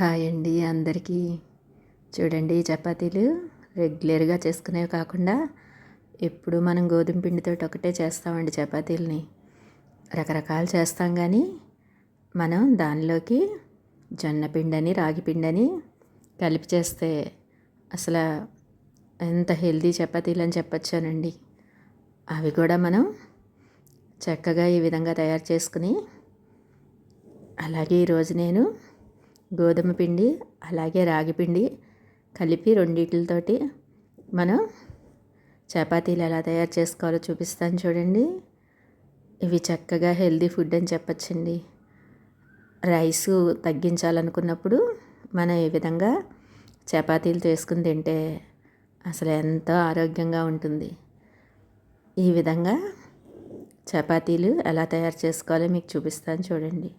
Hi అండి అందరికీ. చూడండి చపాతీలు రెగ్యులర్గా చేసుకునేవి కాకుండా ఎప్పుడు మనం గోధుమ పిండితో ఒకటే చేస్తామండి చపాతీలని. రకరకాలు చేస్తాం కానీ మనం దానిలోకి జొన్న పిండని రాగి పిండని కలిపి చేస్తే అసలు ఎంత హెల్దీ చపాతీలు అని చెప్పొచ్చానండి. అవి కూడా మనం చక్కగా ఈ విధంగా తయారు చేసుకుని అలాగే ఈరోజు నేను గోధుమ పిండి అలాగే రాగి పిండి కలిపి రెండింటితోటి మనం చపాతీలు ఎలా తయారు చేసుకోవాలో చూపిస్తాను చూడండి. ఇవి చక్కగా హెల్దీ ఫుడ్ అని చెప్పచ్చండి. రైసు తగ్గించాలనుకున్నప్పుడు మనం ఈ విధంగా చపాతీలు చేసుకుని తింటే అసలు ఎంతో ఆరోగ్యంగా ఉంటుంది. ఈ విధంగా చపాతీలు ఎలా తయారు చేసుకోవాలో మీకు చూపిస్తాను చూడండి.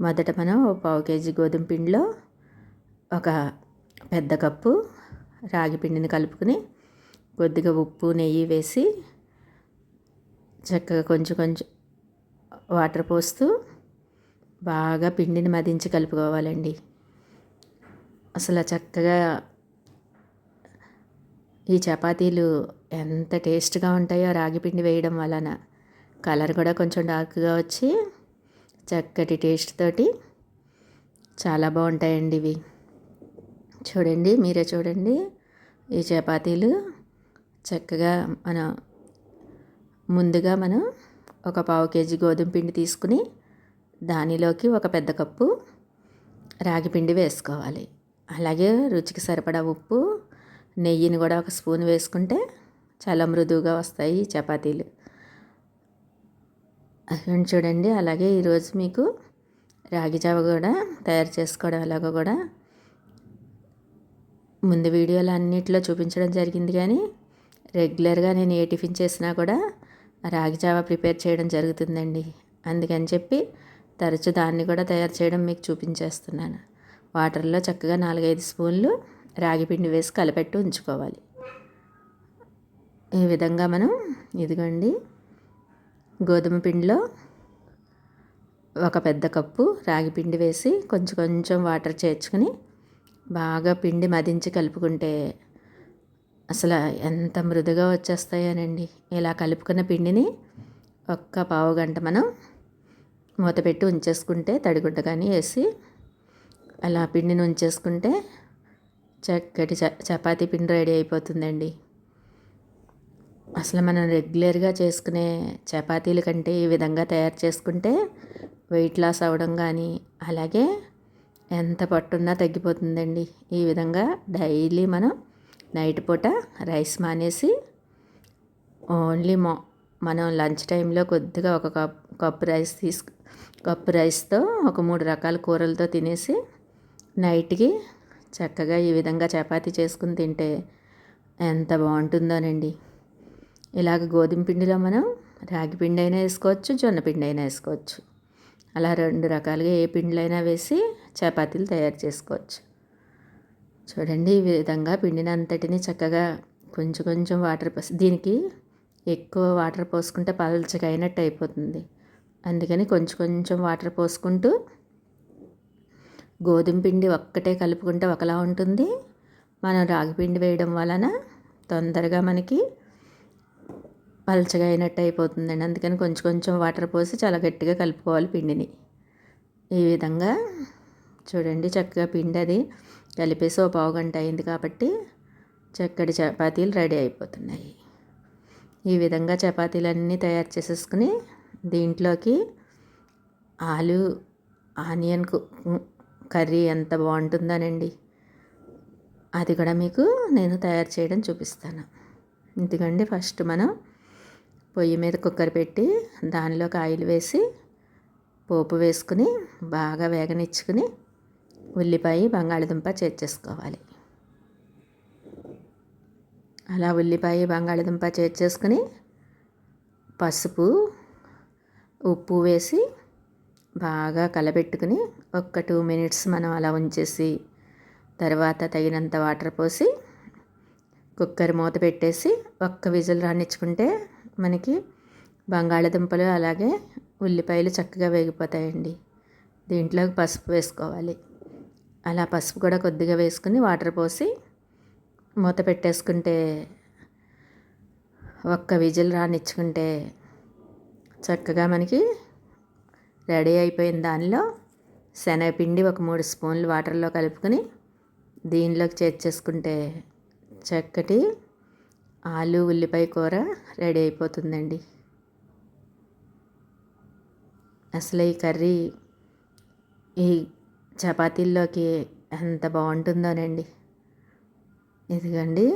మొదట మనం పావు కేజీ గోధుమ పిండిలో ఒక పెద్ద కప్పు రాగి పిండిని కలుపుకుని కొద్దిగా ఉప్పు నెయ్యి వేసి చక్కగా కొంచెం కొంచెం వాటర్ పోస్తూ బాగా పిండిని మదించి కలుపుకోవాలండి. అసలు చక్కగా ఈ చపాతీలు ఎంత టేస్ట్గా ఉంటాయో రాగి పిండి వేయడం వలన కలర్ కూడా కొంచెం డార్క్గా వచ్చి చక్కటి టేస్ట్ తోటి చాలా బాగుంటాయండి ఇవి. చూడండి మీరే చూడండి. ఈ చపాతీలు చక్కగా మన ముందుగా మనం ఒక పావు కేజీ గోధుమ పిండి తీసుకుని దానిలోకి ఒక పెద్ద కప్పు రాగి పిండి వేసుకోవాలి. అలాగే రుచికి సరిపడా ఉప్పు నెయ్యిని కూడా ఒక స్పూన్ వేసుకుంటే చాలా మృదువుగా వస్తాయి చపాతీలు. చూడండి అలాగే ఈరోజు మీకు రాగి జావ కూడా తయారు చేసుకోవడం ఎలాగో కూడా ముందు వీడియోలు అన్నింటిలో చూపించడం జరిగింది కానీ రెగ్యులర్గా నేను ఏ టిఫిన్ చేసినా కూడా రాగి జావ ప్రిపేర్ చేయడం జరుగుతుందండి. అందుకని చెప్పి తరచు దాన్ని కూడా తయారు చేయడం మీకు చూపించేస్తున్నాను. వాటర్లో చక్కగా నాలుగైదు స్పూన్లు రాగి పిండి వేసి కలపెట్టి ఉంచుకోవాలి. ఈ విధంగా మనం ఇదిగోండి గోధుమ పిండిలో ఒక పెద్ద కప్పు రాగి పిండి వేసి కొంచెం కొంచెం వాటర్ చేర్చుకుని బాగా పిండి మదించి కలుపుకుంటే అసలు ఎంత మృదుగా వచ్చేస్తాయోనండి. ఇలా కలుపుకున్న పిండిని ఒక్క పావు గంట మనం మూత పెట్టి ఉంచేసుకుంటే తడిగుడ్డ కానీ వేసి అలా పిండిని ఉంచేసుకుంటే చక్కటి చపాతీ పిండి రెడీ అయిపోతుందండి. అసలు మనం రెగ్యులర్గా చేసుకునే చపాతీల కంటే ఈ విధంగా తయారు చేసుకుంటే వెయిట్ లాస్ అవ్వడం కానీ అలాగే ఎంత పట్టున్నా తగ్గిపోతుందండి. ఈ విధంగా డైలీ మనం నైట్ పూట రైస్ మానేసి ఓన్లీ మా మనం లంచ్ టైంలో కొద్దిగా ఒక కప్ కప్పు రైస్ తీసుకు కప్పు రైస్తో ఒక మూడు రకాల కూరలతో తినేసి నైట్కి చక్కగా ఈ విధంగా చపాతీ చేసుకుని తింటే ఎంత బాగుంటుందోనండి. ఇలాగ గోధుమ పిండిలో మనం రాగి పిండి అయినా వేసుకోవచ్చు జొన్న పిండి అయినా వేసుకోవచ్చు. అలా రెండు రకాలుగా ఏ పిండిలైనా వేసి చపాతీలు తయారు చేసుకోవచ్చు. చూడండి ఈ విధంగా పిండిని అంతటిని చక్కగా కొంచెం కొంచెం వాటర్ పోసి దీనికి ఎక్కువ వాటర్ పోసుకుంటే పలచగా అయినట్టు అయిపోతుంది. అందుకని కొంచెం కొంచెం వాటర్ పోసుకుంటూ గోధుమ పిండి ఒక్కటే కలుపుకుంటే ఒకలా ఉంటుంది. మనం రాగి పిండి వేయడం వలన తొందరగా మనకి పలచగా అయినట్టు అయిపోతుందండి. అందుకని కొంచెం కొంచెం వాటర్ పోసి చాలా గట్టిగా కలుపుకోవాలి పిండిని. ఈ విధంగా చూడండి చక్కగా పిండి అది కలిపేసి ఓ పావు గంట అయింది కాబట్టి చక్కటి చపాతీలు రెడీ అయిపోతున్నాయి. ఈ విధంగా చపాతీలన్నీ తయారు చేసేసుకుని దీంట్లోకి ఆలు ఆనియన్ కర్రీ ఎంత బాగుంటుందోనండి. అది కూడా మీకు నేను తయారు చేయడం చూపిస్తాను. ఎందుకండి ఫస్ట్ మనం పొయ్యి మీద కుక్కర్ పెట్టి దానిలోకి ఆయిల్ వేసి పోపు వేసుకుని బాగా వేగనిచ్చుకుని ఉల్లిపాయ బంగాళదుంప చేర్చేసుకోవాలి అలా ఉల్లిపాయ బంగాళదుంప చేర్చేసుకుని పసుపు ఉప్పు వేసి బాగా కలబెట్టుకుని ఒక్క టూ మినిట్స్ మనం అలా ఉంచేసి తర్వాత తగినంత వాటర్ పోసి కుక్కర్ మూత పెట్టేసి ఒక్క విజిల్ రానిచ్చుకుంటే మనకి బంగాళదుంపలు అలాగే ఉల్లిపాయలు చక్కగా వేగిపోతాయండి. దీంట్లోకి పసుపు వేసుకోవాలి. అలా పసుపు కూడా కొద్దిగా వేసుకుని వాటర్ పోసి మూత పెట్టేసుకుంటే ఒక్క విజిల్ రానిచ్చుకుంటే చక్కగా మనకి రెడీ అయిపోయిన దానిలో శనగపిండి ఒక మూడు స్పూన్లు వాటర్లో కలుపుకొని దీనిలోకి చేర్చేసుకుంటే చక్కటి ఆలు ఉల్లిపాయ కూర రెడీ అయిపోతుందండి. అసలు ఈ కర్రీ ఈ చపాతీల్లోకి ఎంత బాగుంటుందోనండి. ఇదిగండి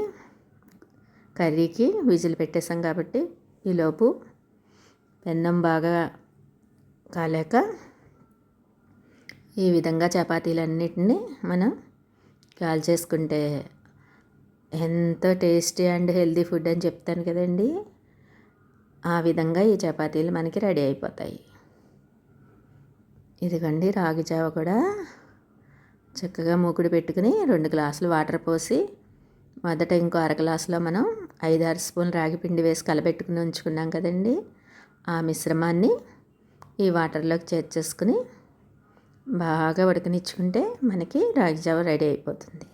కర్రీకి విజిల్ పెట్టేసాం కాబట్టి ఈలోపు పెన్నం బాగా కాలేక ఈ విధంగా చపాతీలన్నిటినీ మనం కాల్ చేసుకుంటే ఎంతో టేస్టీ అండ్ హెల్తీ ఫుడ్ అని చెప్తాను కదండి. ఆ విధంగా ఈ చపాతీలు మనకి రెడీ అయిపోతాయి. ఇదిగండి రాగి జావ కూడా చక్కగా మూకుడు పెట్టుకుని రెండు గ్లాసులు వాటర్ పోసి మొదట ఇంకో అర గ్లాసులో మనం ఐదు ఆరు స్పూన్లు రాగి పిండి వేసి కలబెట్టుకుని ఉంచుకున్నాం కదండి. ఆ మిశ్రమాన్ని ఈ వాటర్లోకి చేర్చేసుకుని బాగా ఉడకనిచ్చుకుంటే మనకి రాగి జావ రెడీ అయిపోతుంది.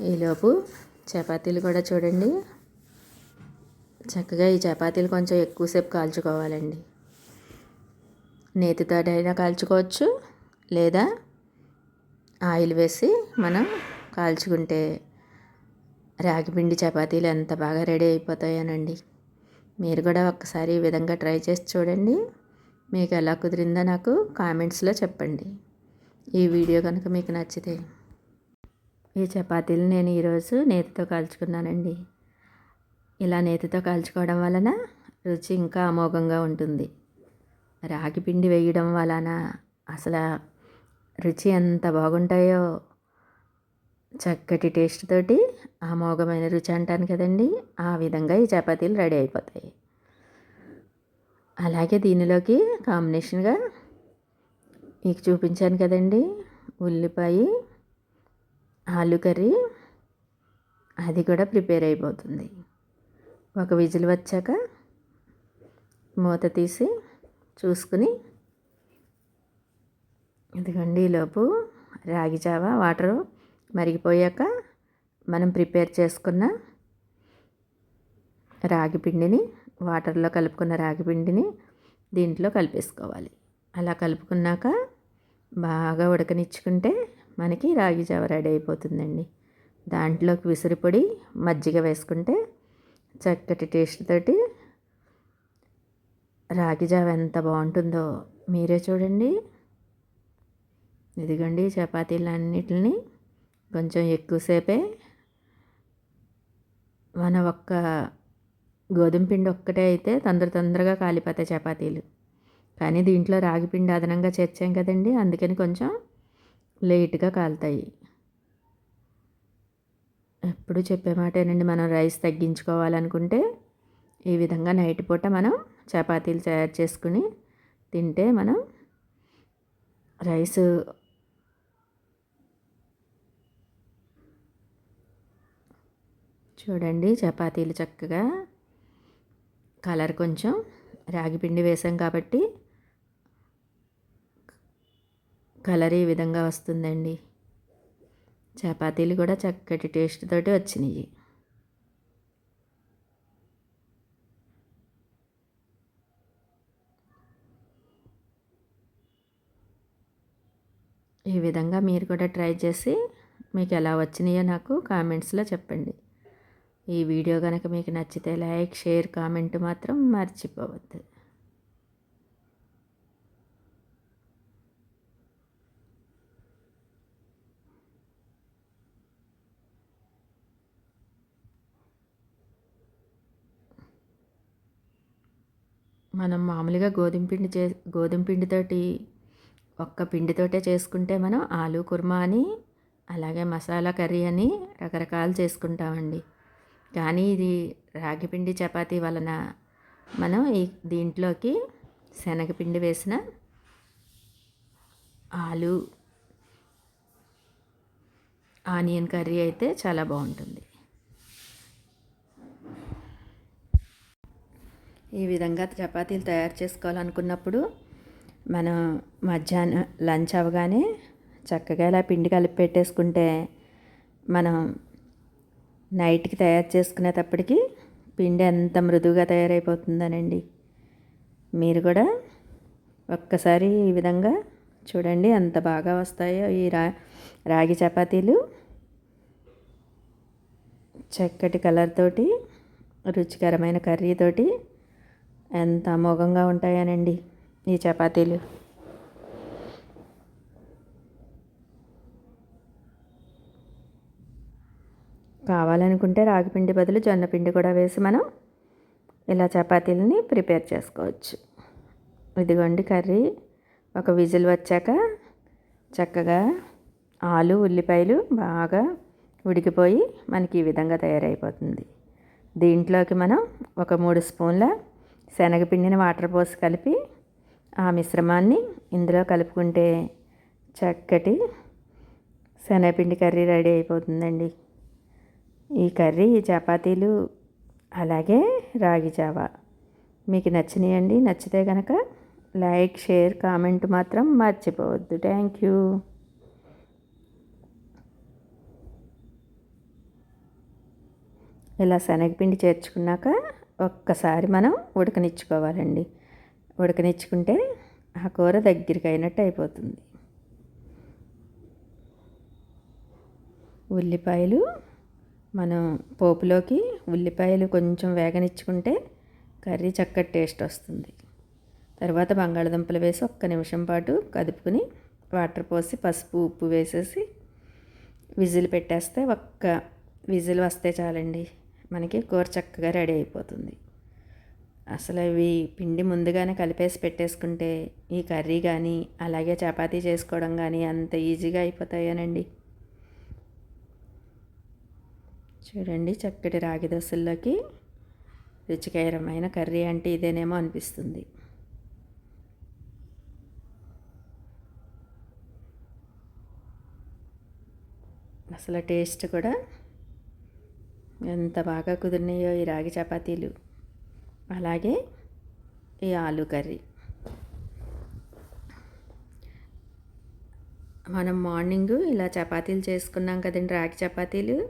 ఈలోపు చపాతీలు కూడా చూడండి. చక్కగా ఈ చపాతీలు కొంచెం ఎక్కువసేపు కాల్చుకోవాలండి. నేతితోటైనా కాల్చుకోవచ్చు లేదా ఆయిల్ వేసి మనం కాల్చుకుంటే రాగిపిండి చపాతీలు ఎంత బాగా రెడీ అయిపోతాయోనండి. మీరు కూడా ఒక్కసారి ఈ విధంగా ట్రై చేసి చూడండి. మీకు ఎలా కుదిరిందో నాకు కామెంట్స్లో చెప్పండి. ఈ వీడియో కనుక మీకు నచ్చితే ఈ చపాతీలు నేను ఈరోజు నేతితో కాల్చుకున్నానండి. ఇలా నేతితో కాల్చుకోవడం వలన రుచి ఇంకా అమోఘంగా ఉంటుంది. రాగి పిండి వేయడం వలన అసలు రుచి ఎంత బాగుంటాయో చక్కటి టేస్ట్ తోటి అమోఘమైన రుచి అంటాను కదండి. ఆ విధంగా ఈ చపాతీలు రెడీ అయిపోతాయి. అలాగే దీనిలోకి కాంబినేషన్గా మీకు చూపించాను కదండి. ఉల్లిపాయ ఆలు కర్రీ అది కూడా ప్రిపేర్ అయిపోతుంది. ఒక విజిల్ వచ్చాక మూత తీసి చూసుకుని ఇదిగండి ఈలోపు రాగి జావ వాటరు మరిగిపోయాక మనం ప్రిపేర్ చేసుకున్న రాగి పిండిని వాటర్లో కలుపుకున్న రాగి పిండిని దీంట్లో కలిపేసుకోవాలి. అలా కలుపుకున్నాక బాగా ఉడకనిచ్చుకుంటే మనకి రాగి జావ రెడీ అయిపోతుందండి. దాంట్లోకి విసిరిపొడి మజ్జిగ వేసుకుంటే చక్కటి టేస్ట్ తోటి రాగి జావ ఎంత బాగుంటుందో మీరే చూడండి. ఇదిగండి చపాతీలన్నిటిని కొంచెం ఎక్కువసేపే మన ఒక్క గోధుమ పిండి ఒక్కటే అయితే తొందర తొందరగా కాలిపోతాయి చపాతీలు. కానీ దీంట్లో రాగి పిండి అదనంగా చేర్చాం కదండి అందుకని కొంచెం లేట్గా కాలుతాయి. ఎప్పుడు చెప్పే మాటేనండి మనం రైస్ తగ్గించుకోవాలనుకుంటే ఈ విధంగా నైట్ పూట మనం చపాతీలు తయారు చేసుకుని తింటే మనం రైస్ చూడండి చపాతీలు చక్కగా కలర్ కొంచెం రాగి పిండి వేసాం కాబట్టి కలర్ ఈ విధంగా వస్తుందండి? చపాతీలు కూడా చక్కటి టేస్ట్ తోటి వచ్చినాయి. ఈ విధంగా మీరు కూడా ట్రై చేసి మీకు ఎలా వచ్చినాయో నాకు కామెంట్స్లో చెప్పండి. ఈ వీడియో కనుక మీకు నచ్చితే లైక్ షేర్ కామెంట్ మాత్రం మర్చిపోవద్దు. మనం మామూలుగా గోధుమ పిండి చే గోధుమ పిండితోటి ఒక్క పిండితోటే చేసుకుంటే మనం ఆలు కుర్మా అని అలాగే మసాలా కర్రీ అని రకరకాలు చేసుకుంటామండి. కానీ ఇది రాగిపిండి చపాతీ వలన మనం ఈ దీంట్లోకి శనగపిండి వేసిన ఆలు ఆనియన్ కర్రీ అయితే చాలా బాగుంటుంది. ఈ విధంగా చపాతీలు తయారు చేసుకోవాలనుకున్నప్పుడు మనం మధ్యాహ్నం లంచ్ అవగానే చక్కగా ఇలా పిండి కలిపి పెట్టేసుకుంటే మనం నైట్కి తయారు చేసుకునేటప్పటికి పిండి ఎంత మృదువుగా తయారైపోతుందనండి. మీరు కూడా ఒక్కసారి ఈ విధంగా చూడండి ఎంత బాగా వస్తాయో ఈ రా రాగి చపాతీలు. చక్కటి కలర్ తోటి రుచికరమైన కర్రీతోటి ఎంత అమోఘంగా ఉంటాయనండి ఈ చపాతీలు. కావాలనుకుంటే రాగిపిండి బదులు జొన్నపిండి కూడా వేసి మనం ఇలా చపాతీలని ప్రిపేర్ చేసుకోవచ్చు. ఇదిగోండి కర్రీ. ఒక విజిల్ వచ్చాక చక్కగా ఆలు ఉల్లిపాయలు బాగా ఉడికిపోయి మనకి ఈ విధంగా తయారైపోతుంది. దీంట్లోకి మనం ఒక మూడు స్పూన్ల శనగపిండిని వాటర్ పోసి కలిపి ఆ మిశ్రమాన్ని ఇందులో కలుపుకుంటే చక్కటి శనగపిండి కర్రీ రెడీ అయిపోతుందండి. ఈ కర్రీ చపాతీలు అలాగే రాగి జావా. మీకు నచ్చినాయండి నచ్చితే కనుక లైక్ షేర్ కామెంట్ మాత్రం మర్చిపోవద్దు. Thank you. ఇలా శనగపిండి చేర్చుకున్నాక ఒక్కసారి మనం ఉడకనిచ్చుకోవాలండి. ఉడకనిచ్చుకుంటే ఆ కూర దగ్గరికి అయినట్టు అయిపోతుంది. ఉల్లిపాయలు మనం పోపులోకి ఉల్లిపాయలు కొంచెం వేగనిచ్చుకుంటే కర్రీ చక్కటి టేస్ట్ వస్తుంది. తర్వాత బంగాళదుంపలు వేసి ఒక్క నిమిషం పాటు కదుపుకుని వాటర్ పోసి పసుపు ఉప్పు వేసేసి విజిల్ పెట్టేస్తే ఒక్క విజిల్ వస్తే చాలండి. మనకి కూర చక్కగా రెడీ అయిపోతుంది. అసలు అవి పిండి ముందుగానే కలిపేసి పెట్టేసుకుంటే ఈ కర్రీ కానీ అలాగే చపాతీ చేసుకోవడం కానీ అంత ఈజీగా అయిపోతాయనండి. చూడండి చక్కటి రాగి దోశల్లోకి రుచికరమైన కర్రీ అంటే ఇదేనేమో అనిపిస్తుంది. అసలు టేస్ట్ కూడా ఎంత బాగా కుదిరినాయో ఈ రాగి చపాతీలు. అలాగే ఈ ఆలు కర్రీ. మనం మార్నింగ్ ఇలా చపాతీలు చేసుకున్నాం కదండి రాగి చపాతీలు.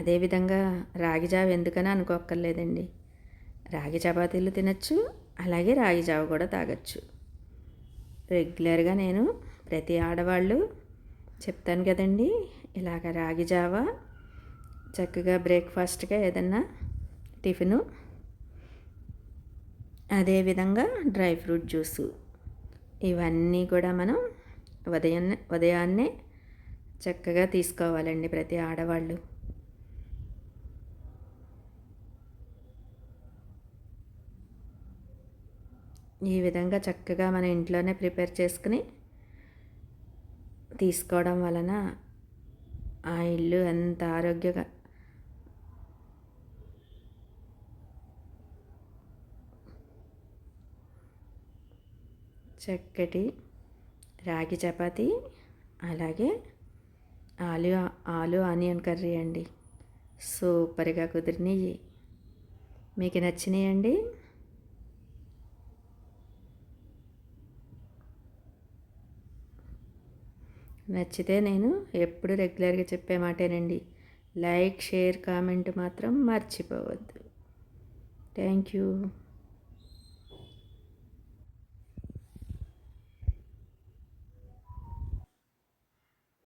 అదేవిధంగా రాగి జావ ఎందుకని అనుకోక్కర్లేదండి. రాగి చపాతీలు తినచ్చు అలాగే రాగి జావ కూడా తాగొచ్చు. రెగ్యులర్గా నేను ప్రతి ఆడవాళ్ళు చెప్తాను కదండి ఇలాగ రాగి జావ చక్కగా బ్రేక్ఫాస్ట్గా ఏదన్నా టిఫిను. అదేవిధంగా డ్రై ఫ్రూట్ జ్యూసు. ఇవన్నీ కూడా మనం ఉదయం ఉదయాన్నే చక్కగా తీసుకోవాలండి ప్రతి ఆడవాళ్ళు. ఈ విధంగా చక్కగా మన ఇంట్లోనే ప్రిపేర్ చేసుకుని తీసుకోవడం వలన ఆ ఇల్లు ఎంత ఆరోగ్యంగా చక్కటి రాగి చపాతి అలాగే ఆలు ఆలు ఆనియన్ కర్రీ అండి. సూపర్గా కుదిరినాయి. మీకు నచ్చినాయండి? నచ్చితే నేను ఎప్పుడు రెగ్యులర్గా చెప్పే మాటేనండి. లైక్ షేర్ కామెంట్ మాత్రం మర్చిపోవద్దు. Thank you.